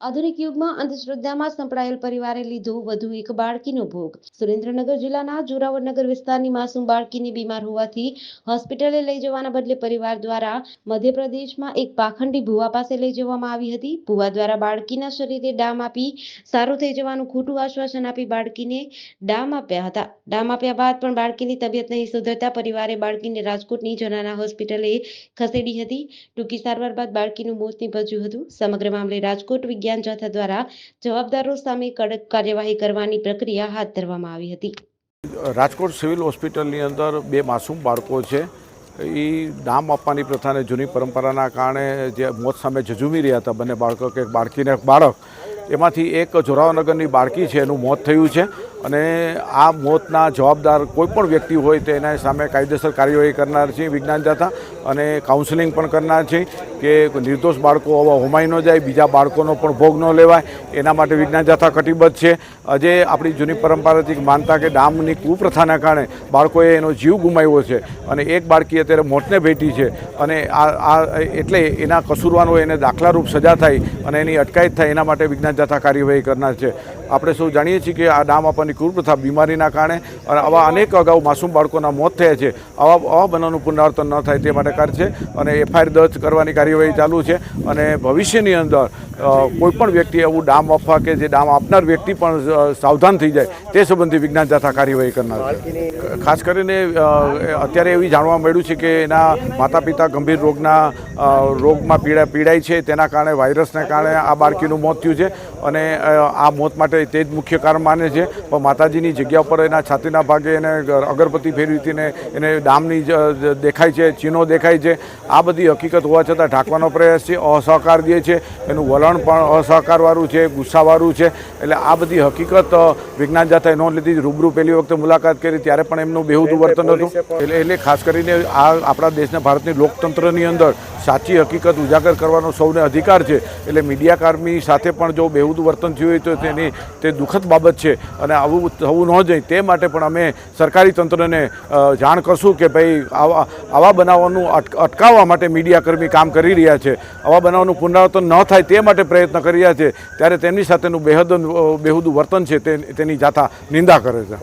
આધુનિક યુગમાં અંધશ્રદ્ધામાં સંપડાયેલ પરિવારે લીધો વધુ એક બાળકીનો ભોગ. સુરેન્દ્રનગર જિલ્લાના જોરાવરનગર વિસ્તારની માસૂમ બાળકીની બીમાર હોવાથી હોસ્પિટલે લઈ જવાના બદલે પરિવાર દ્વારા મધ્યપ્રદેશમાં એક પાખંડી ભુવા પાસે લઈ જવામાં આવી હતી. ભુવા દ્વારા બાળકીના શરીરે ડામ આપી સારું થઈ જવાનું ખોટું આશ્વાસન આપી બાળકીને ડામ આપ્યા હતા. ડામ આપ્યા બાદ પણ બાળકીની તબિયત નહીં સુધરતા પરિવારે બાળકીને રાજકોટની જનાના હોસ્પિટલે ખસેડી હતી. ટૂંકી સારવાર બાદ બાળકીનું મોત નીપજ્યું હતું. સમગ્ર મામલે રાજકોટ વિજ્ઞાન જથ્થા દ્વારા જવાબદારો સામે કડક કાર્યવાહી કરવાની પ્રક્રિયા હાથ ધરવામાં આવી હતી. રાજકોટ સિવિલ હોસ્પિટલની અંદર બે માસૂમ બાળકો છે. એ નામ આપવાની પ્રથાને જૂની પરંપરાના કારણે જે મોત સામે ઝઝુમી રહ્યા હતા બંને બાળકો કે બાળકીને બાળક. એમાંથી એક જોરાવનગરની બાળકી છે, એનું મોત થયું છે. અને આ મોતના જવાબદાર કોઈ પણ વ્યક્તિ હોય તો એના સામે કાયદેસર કાર્યવાહી કરનાર છે, વિજ્ઞાન જાથા અને કાઉન્સેલિંગ પણ કરનાર છે કે નિર્દોષ બાળકો આવા હોમાઈ ન જાય, બીજા બાળકોનો પણ ભોગ ન લેવાય. એના માટે વિજ્ઞાન જાથા કટિબદ્ધ છે. આજે આપણી જૂની પરંપરાથી માનતા કે ડામની કુપ્રથાના કારણે બાળકોએ એનો જીવ ગુમાવ્યો છે અને એક બાળકી અત્યારે મોતને ભેટી છે અને આ આ એટલે એના કસૂરવાનો એને દાખલારૂપ સજા થાય અને એની અટકાયત થાય એના માટે વિજ્ઞાન જાથા કાર્યવાહી કરનાર છે. આપણે સૌ જાણીએ છીએ કે આ ડામ આપવાની કુપ્રથા બીમારીના કારણે અને આવા અનેક અગાઉ માસૂમ બાળકોના મોત થયા છે. આવા આવા બનાવનું પુનરાવર્તન ન થાય તે માટે કાર્ય છે અને એફઆઈઆર દર્જ કરવાની કાર્યવાહી ચાલુ છે અને ભવિષ્યની અંદર કોઈપણ વ્યક્તિ એવું ડામ આપવા કે જે ડામ આપનાર વ્યક્તિ પણ સાવધાન થઈ જાય તે સંબંધી વિજ્ઞાન જાથા કાર્યવાહી કરનાર છે. ખાસ કરીને અત્યારે એવી જાણવા મળ્યું છે કે એના માતા પિતા ગંભીર રોગના રોગમાં પીડા, પીડાય છે. તેના કારણે વાયરસને કારણે આ બાળકીનું મોત થયું છે. અને આ મોત માટે તે જ મુખ્ય કારણ માને છે. પણ માતાજીની જગ્યા ઉપર એના છાતીના ભાગે એને અગરબત્તી ફેરવી હતી એને ડામની દેખાય છે ચીનો દેખાય છે. આ બધી હકીકત હોવા છતાં ઢાંકવાનો પ્રયાસ છે અસહકાર દે છે. એનું વલણ પણ અસહકારવાળું છે ગુસ્સાવાળું છે. એટલે આ બધી હકીકત વિજ્ઞાન જાથાએ નોંધ લીધી રૂબરૂ પહેલી વખતે મુલાકાત કરી ત્યારે પણ એમનું બેહુદું વર્તન હતું. એટલે એટલે ખાસ કરીને આ આપણા દેશના ભારતની લોકતંત્રની અંદર સાચી હકીકત ઉજાગર કરવાનો સૌને અધિકાર છે. એટલે મીડિયાકર્મી સાથે પણ જો બેહુદું વર્તન થયું હોય તો તેની તે દુઃખદ બાબત છે. અને આવું થવું ન જાય તે માટે પણ અમે સરકારી તંત્રને જાણ કરશું કે ભાઈ આવા આવા બનાવવાનું અટકાવવા માટે મીડિયાકર્મી કામ કરી રહ્યા છે. આવા બનાવવાનું પુનરાવર્તન ન થાય તે માટે પ્રયત્ન કરી રહ્યા છે. ત્યારે તેમની સાથેનું બેહદ બેહુદું વર્તન છે તે, તેની જાથા નિંદા કરે છે.